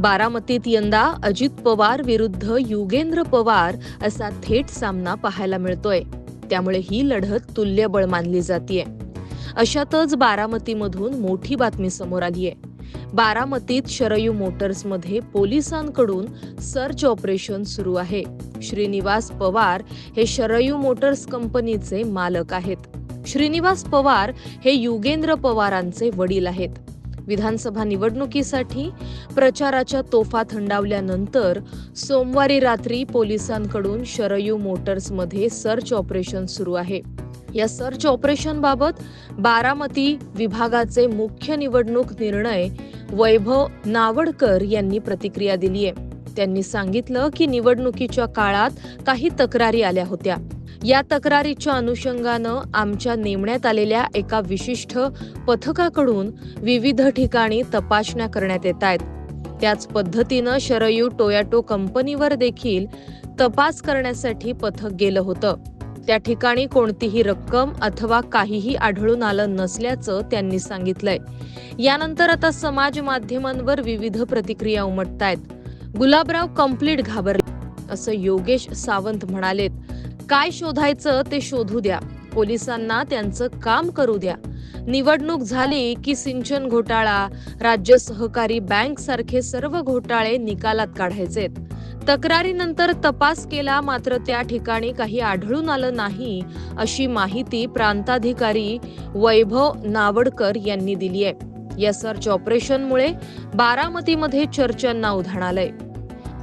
बारामतीत यंदा अजित पवार विरुद्ध युगेंद्र पवार असा थेट सामना पाहायला मिळतोय. त्यामुळे ही लढत तुल्यबळ मानली जातीये. अशातच बारामतीमधून मोठी बातमी समोर आली आहे बारामतीत शरयू मोटर्समध्ये पोलिसांकडून सर्च ऑपरेशन सुरू आहे. श्रीनिवास पवार हे शरयू मोटर्स कंपनीचे मालक आहेत. श्रीनिवास पवार हे युगेंद्र पवारांचे वडील आहेत. विधानसभा निवडणुकीसाठी प्रचाराच्या तोफा थंडावल्यानंतर सोमवारी रात्री पोलिसांकडून शरयू मोटर्समध्ये सर्च ऑपरेशन सुरू आहे. या सर्च ऑपरेशनबाबत बारामती विभागाचे मुख्य निवडणूक निर्णय वैभव नावडकर यांनी प्रतिक्रिया दिली आहे त्यांनी सांगितलं की निवडणुकीच्या काळात काही तक्रारी आल्या होत्या. या तक्रारीच्या अनुषंगानं आमच्या नेमण्यात आलेल्या एका विशिष्ट पथकाकडून विविध ठिकाणी तपासण्या करण्यात येत आहेत. त्याच पद्धतीनं शरयू टोयाटो कंपनीवर देखील तपास करण्यासाठी पथक गेलं होतं. त्या ठिकाणी कोणतीही रक्कम अथवा काहीही आढळून आलं नसल्याचं त्यांनी सांगितलंय. यानंतर आता समाज माध्यमांवर विविध प्रतिक्रिया उमटतायत. गुलाबराव कंप्लीट घाबरले असं योगेश सावंत म्हणालेत. काय शोधायचं ते शोधू द्या. पोलिसांना त्यांचं काम करू द्या. निवडणूक झाली की सिंचन घोटाळा राज्य सहकारी बँक सारखे सर्व घोटाळे निकालात काढायचे. तक्रारीनंतर तपास केला मात्र त्या ठिकाणी काही आढळून आलं नाही अशी माहिती प्रांताधिकारी वैभव नावडकर यांनी दिली आहे या सर्च ऑपरेशनमुळे बारामतीमध्ये चर्चांना उधाण आलंय.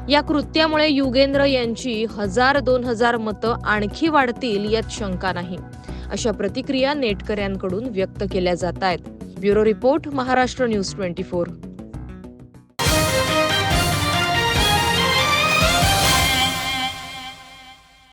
या कृत्यामुळे युगेंद्र यांची हजार दोन हजार मतं आणखी वाढतील यात शंका नाही. अशा प्रतिक्रिया नेटकऱ्यांकडून व्यक्त केल्या जात आहेत. Bureau report Maharashtra news twenty four.